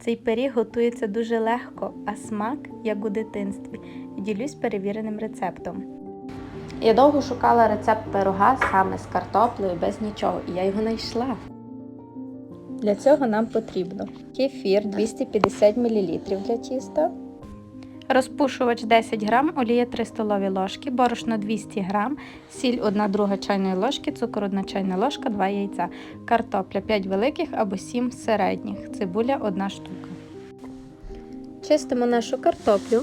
Цей пиріг готується дуже легко, а смак як у дитинстві. Ділюсь перевіреним рецептом. Я довго шукала рецепт пирога саме з картоплею, без нічого, і я його знайшла. Для цього нам потрібно кефір 250 мл для тіста, розпушувач 10 г, олія 3 столові ложки, борошно 200 г, сіль 1 друга чайної ложки, цукор 1 чайна ложка, 2 яйця, картопля 5 великих або 7 середніх, цибуля 1 штука. Чистимо нашу картоплю.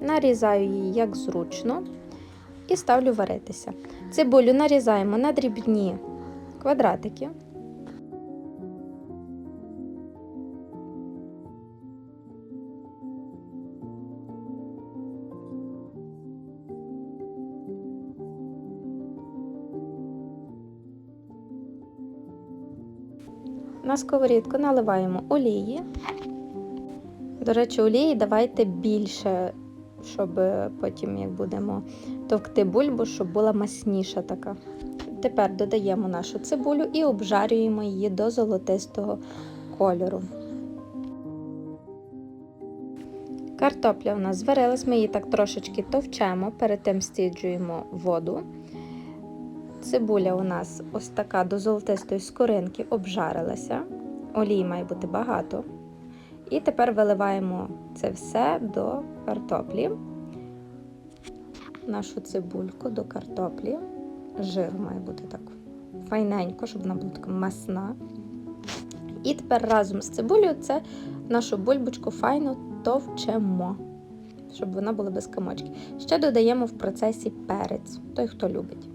Нарізаю її як зручно і ставлю варитися. Цибулю нарізаємо на дрібні квадратики. На сковорідку наливаємо олії. До речі, олії давайте більше, щоб потім, як будемо товкти бульбу, щоб була масніша така. Тепер додаємо нашу цибулю і обжарюємо її до золотистого кольору. Картопля у нас зварилась, ми її так трошечки товчемо, перед тим стіджуємо воду. Цибуля у нас ось така до золотистої скоринки обжарилася. Олії має бути багато. І тепер виливаємо це все до картоплі, нашу цибульку до картоплі. Жир має бути так файненько, щоб вона була така масна. І тепер разом з цибулею це нашу бульбочку файно товчемо, щоб вона була без камочки. Ще додаємо в процесі перець, той, хто любить.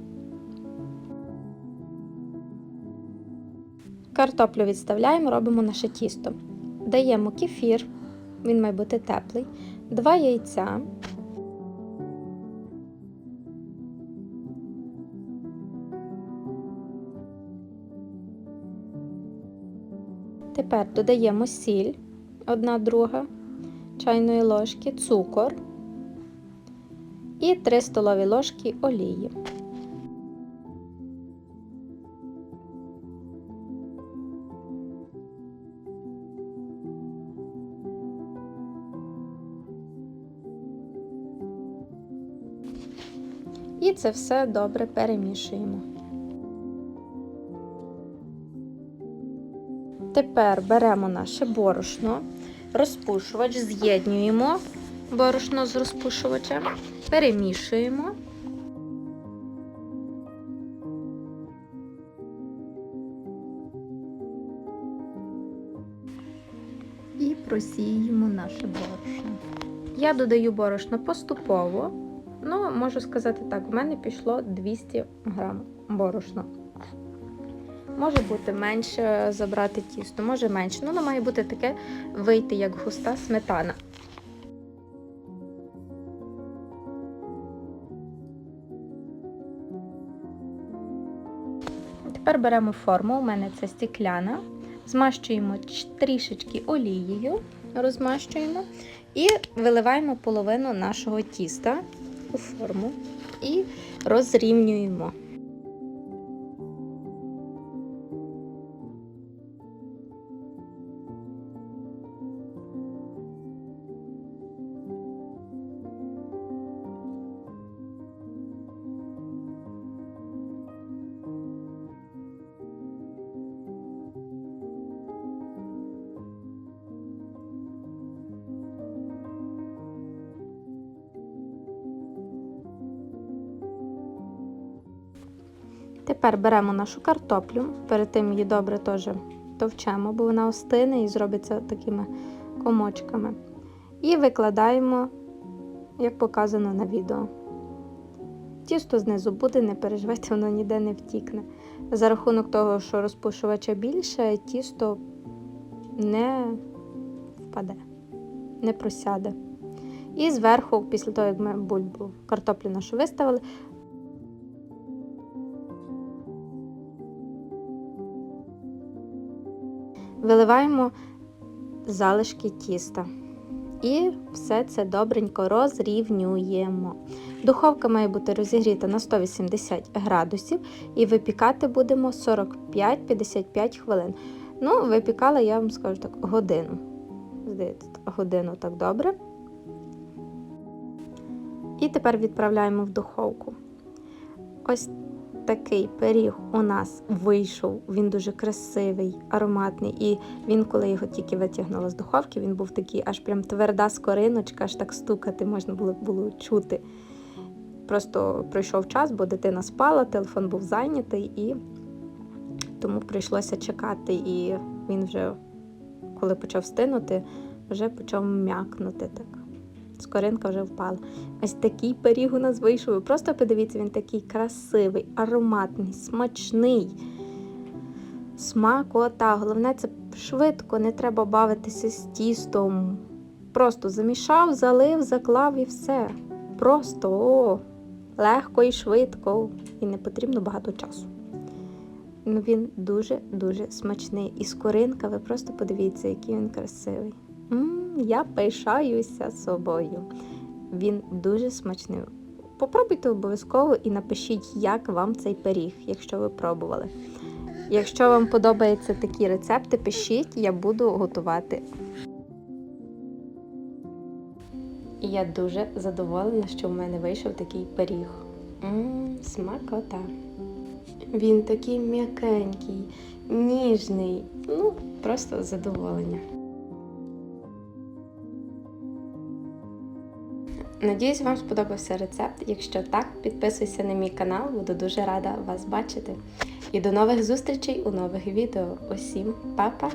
Картоплю відставляємо, робимо наше тісто. Даємо кефір, він має бути теплий, два яйця. Тепер додаємо сіль, одна друга чайної ложки, цукор і 3 столові ложки олії. І це все добре перемішуємо. Тепер беремо наше борошно, розпушувач, з'єднюємо борошно з розпушувачем, перемішуємо. І просіємо наше борошно. Я додаю борошно поступово. Ну, можу сказати так, у мене пішло 200 грам борошна. Може бути менше забрати тісто, може менше. Ну, воно має бути таке вийти, як густа сметана. Тепер беремо форму, у мене це стекляна, змащуємо трішечки олією, розмащуємо і виливаємо половину нашого тіста у форму і розрівнюємо. Тепер беремо нашу картоплю, перед тим її добре теж товчемо, бо вона остине і зробиться такими комочками. І викладаємо, як показано на відео. Тісто знизу буде, не переживайте, воно ніде не втікне. За рахунок того, що розпушувача більше, тісто не впаде, не просяде. І зверху, після того, як ми бульбу картоплю нашу виставили, виливаємо залишки тіста. І все це добренько розрівнюємо. Духовка має бути розігріта на 180 градусів і випікати будемо 45-55 хвилин. Ну, випікала, я вам скажу так, годину. Здається, годину так добре. І тепер відправляємо в духовку. Ось такий пиріг у нас вийшов. Він дуже красивий, ароматний. І він, коли його тільки витягнула з духовки, він був такий аж прям тверда скориночка, аж так стукати можна було, було чути. Просто пройшов час, бо дитина спала, телефон був зайнятий, і тому прийшлося чекати. І він вже, коли почав стинути, вже почав м'якнути так. Скоринка вже впала. Ось такий пиріг у нас вийшов. Просто подивіться, він такий красивий, ароматний, смачний. Смакота. Головне, це швидко, не треба бавитися з тістом. Просто замішав, залив, заклав і все. Просто о, легко і швидко. І не потрібно багато часу. Ну, Він дуже-дуже смачний. І скоринка, ви просто подивіться, який він красивий. М, я пишаюся собою. Він дуже смачний. Попробуйте обов'язково і напишіть, як вам цей пиріг, якщо ви пробували. Якщо вам подобаються такі рецепти, пишіть, я буду готувати. І я дуже задоволена, що в мене вийшов такий пиріг. Мм, смакота. Він такий м'якенький, ніжний. Ну, просто задоволення. Надіюсь, вам сподобався рецепт. Якщо так, підписуйся на мій канал, буду дуже рада вас бачити. І до нових зустрічей у нових відео. Усім па-па!